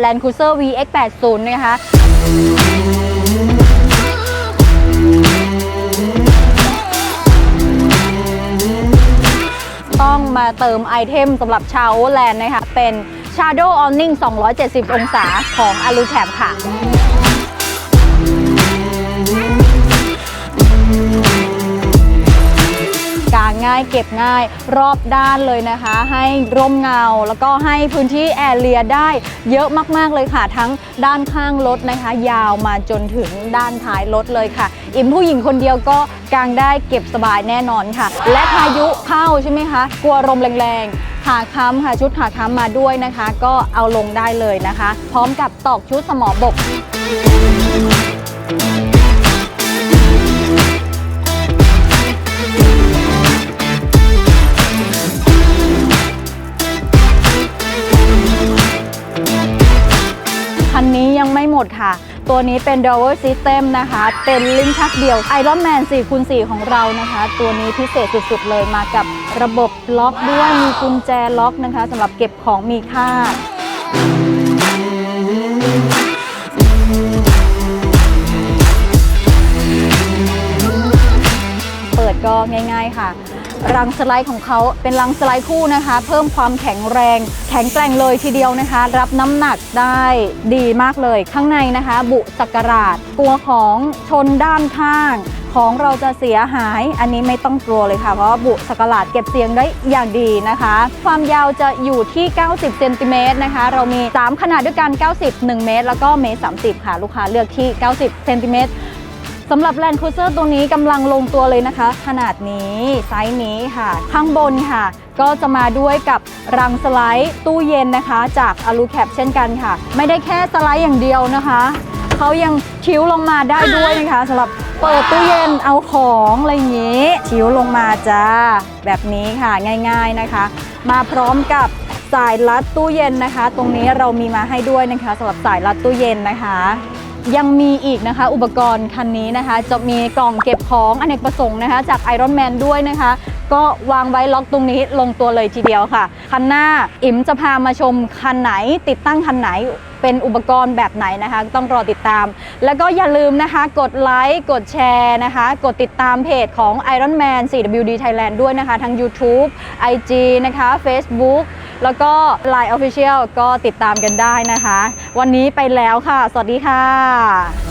Land Cruiser VX80 นะคะ ต้องมาเติมไอเทมสำหรับชาวแลนด์นะคะ เป็น Shadow Awning 270 องศาของ a l u c a p ค่ะ ง่าย เก็บง่ายรอบด้านเลยนะคะ ให้ร่มเงา แล้วก็ให้พื้นที่แอร์เรียได้เยอะมากๆเลยค่ะ ทั้งด้านข้างรถนะคะ ยาวมาจนถึงด้านท้ายรถเลยค่ะ อิมผู้หญิงคนเดียวก็กางได้เก็บสบายแน่นอนค่ะ และพายุเข้าใช่ไหมคะกลัวลมแรงๆขาค้ำค่ะชุดขาค้ำมาด้วยนะคะ ก็เอาลงได้เลยนะคะ พร้อมกับตอกชุดสมอบก หมดค่ะ ตัวนี้เป็น Dower System นะคะ เป็นลิ้นชักเดี่ยว Iron Man 4คูณ4ของเรานะคะ ตัวนี้พิเศษสุดๆเลยมากับระบบล็อกด้วย มีกุญแจล็อกนะคะสำหรับเก็บของมีค่าเปิดก็ง่าย ๆ ค่ะ รังสไลด์ของเขาเป็นรังสไลด์คู่นะคะ เพิ่มความแข็งแรง แข็งแกร่งเลยทีเดียวนะคะ รับน้ำหนักได้ดีมากเลย ข้างในนะคะ บุสักราชกลัวของชนด้านข้าง ของเราจะเสียหาย อันนี้ไม่ต้องกลัวเลยค่ะ เพราะว่าบุสักราชเก็บเสียงได้อย่างดีนะคะ ความยาวจะอยู่ที่ 90เซนติเมตรนะคะ เรามี 3 ขนาดด้วยกัน 90 1 เมตร แล้วก็เมตร30 ค่ะ ลูกค้าเลือกที่ 90เซนติเมตร สำหรับ Land Cruiser ตัวนี้กำลังลงตัวเลยนะคะ ขนาดนี้ไซส์นี้ค่ะ ข้างบนค่ะ ก็จะมาด้วยกับรังสไลด์ตู้เย็นนะคะ จาก a l u c a p เช่นกันค่ะ ไม่ได้แค่สไลด์อย่างเดียวนะคะเขายังชิวลงมาได้ด้วยนะคะสำหรับเปิดตู้เย็นเอาของอะไรอย่างนี้ชิวลงมาจ้าแบบนี้ค่ะง่าย ๆนะคะ มาพร้อมกับสายรัดตู้เย็นนะคะ ตรงนี้เรามีมาให้ด้วยนะคะสำหรับสายรัดตู้เย็นนะคะ ยังมีอีกนะคะอุปกรณ์คันนี้นะคะ จะมีกล่องเก็บของอเนกประสงค์นะคะ จาก Iron Man ด้วยนะคะ ก็วางไว้ล็อกตรงนี้ลงตัวเลยทีเดียวค่ะ คันหน้าอิ๋มจะพามาชมคันไหน ติดตั้งคันไหนเป็นอุปกรณ์แบบไหนนะคะ ต้องรอติดตาม แล้วก็อย่าลืมนะคะ กดไลค์กดแชร์นะคะ กดติดตามเพจของ Iron Man 4WD Thailand ด้วยนะคะ ทั้ง YouTube IG นะคะ Facebook แล้วก็ Line Official ก็ติดตามกันได้นะคะ วันนี้ไปแล้วค่ะ สวัสดีค่ะ